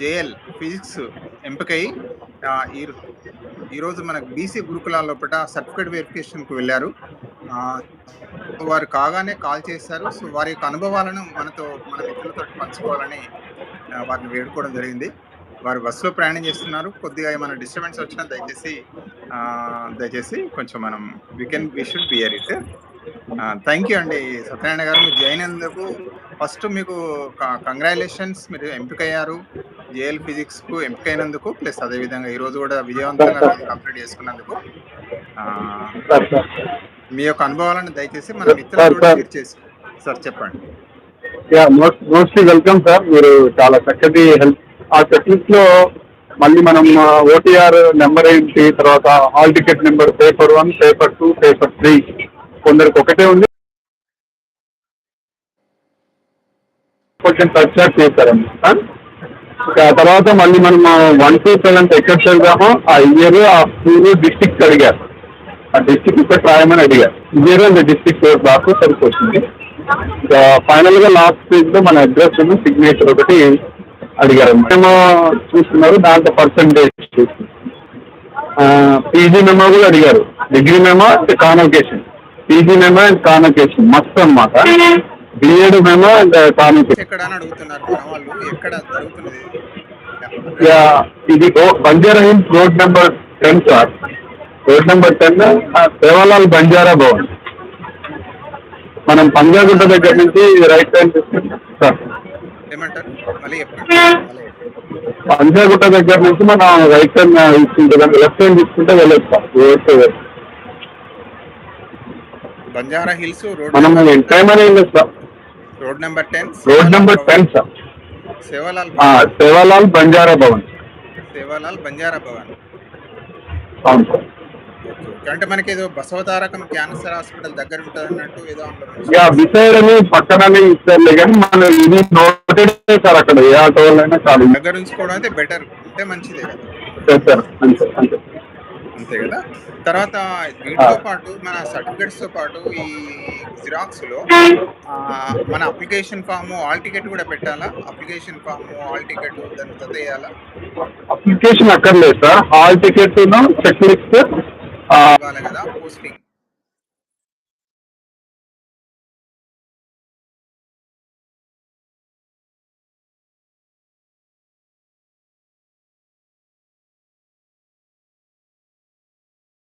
JL physics ఎంపికై ఈ ఈరోజు మనకు బీసీ గురుకులాల లోపల సర్టిఫికేట్ వెరిఫికేషన్కు వెళ్ళారు. వారు కాగానే కాల్ చేశారు. సో వారి యొక్క అనుభవాలను మనతో మన మిత్రులతో పంచుకోవాలని వారిని వేడుకోవడం జరిగింది. వారు బస్సులో ప్రయాణం చేస్తున్నారు. కొద్దిగా ఏమైనా డిస్టర్బెన్స్ వచ్చినా దయచేసి దయచేసి కొంచెం మనం we can we should bear it thank you అండి. సత్యనారాయణ గారు మీరు జాయిన్ అయినందుకు ఫస్ట్ మీకు కంగ్రాచులేషన్స్ మీరు ఎంపికయ్యారు. జేఎల్ ఫిజిక్స్కు ఎంపికైనందుకు ప్లస్ అదేవిధంగా ఈ రోజు కూడా విజయవంతంగా కంప్లీట్ చేసుకున్నందుకు ఆ, సార్ సార్ మీ యొక్క అనుభవాలను దయచేసి మన మిత్రులు చేసి సార్ చెప్పండి. Yeah most mostly welcome sir మీరు చాలా చక్కటి హెల్ప్ ఆ చెక్లిస్ట్లో మళ్ళీ మనం ఓటీఆర్ నెంబర్ ఏంటి తర్వాత hall ticket number paper one paper two paper three కొందరికి ఒకటే ఉంది. కొంచెం టచ్ అప్ చేశారన్నమాట ఆ తర్వాత మళ్ళీ మనం వన్ టూ సెవెన్ ఎక్కడ చదివామో ఆ ఇయర్ ఆ స్కూల్ డిస్ట్రిక్ట్ అడిగారు. ఆ డిస్టిక్ ఇక్కడ రాయమని అడిగారు. ఇయర్ డిస్టిక్ బాగా సరిపోతుంది ఇంకా ఫైనల్గా లాస్ట్ పేజ్లో మన అడ్రస్ సిగ్నేచర్ ఒకటి అడిగారు. మేము చూస్తున్నారు దాంట్లో పర్సంటేజ్ పీజీ మెమో కూడా అడిగారు. Degree memo convocation PG memo and convocation must అన్నమాట. BEd memo and convocation. ఇది Banjara Hills road number ten sir. Road number ten Sevalal Banjara Bhavan. మనం పంజాగుట్ట దగ్గర నుంచి రైట్ టైం సార్. పంజాగుట్ట దగ్గర నుంచి మనం రైట్ టైం తీసుకుంటాం లెఫ్ట్ టైం తీసుకుంటే వేస్తే. బంజారా హిల్స్ రోడ్ మనం అనేది లేదు sir road number ten road number ten sir Sevalal Sevalal Banjara Bhavan. Sevalal Banjara Bhavan. అవును సార్. అంటే మనకి ఏదో బసవతారకం క్యాన్సర్ హాస్పిటల్ దగ్గర ఉంటుంది అన్నట్టు ఏదో యా బిసైడ్ అని పక్కననే ఇస్తారులే కానీ మనం ఇది నోటెడ్ సార్ అక్కడ. ఏ ఆటో అయినా చాలు దగ్గర ఉంచుకోవడం అయితే బెటర్ అంటే మంచిదే కదా. చేస్తారు అంతే అంతే. అంతే కదా. తర్వాత వీటితో పాటు మన సర్టిఫికెట్స్తో పాటు ఈ జిరాక్స్లో మన అప్లికేషన్ ఫామ్ ఆల్ టికెట్ కూడా పెట్టాలా? అప్లికేషన్ ఫామ్ ఆల్ టికెట్ దాన్ని జత వేయాలా అప్లికేషన్ అక్కర్లేదు sir. Hall ticket check list కదా పోస్టింగ్.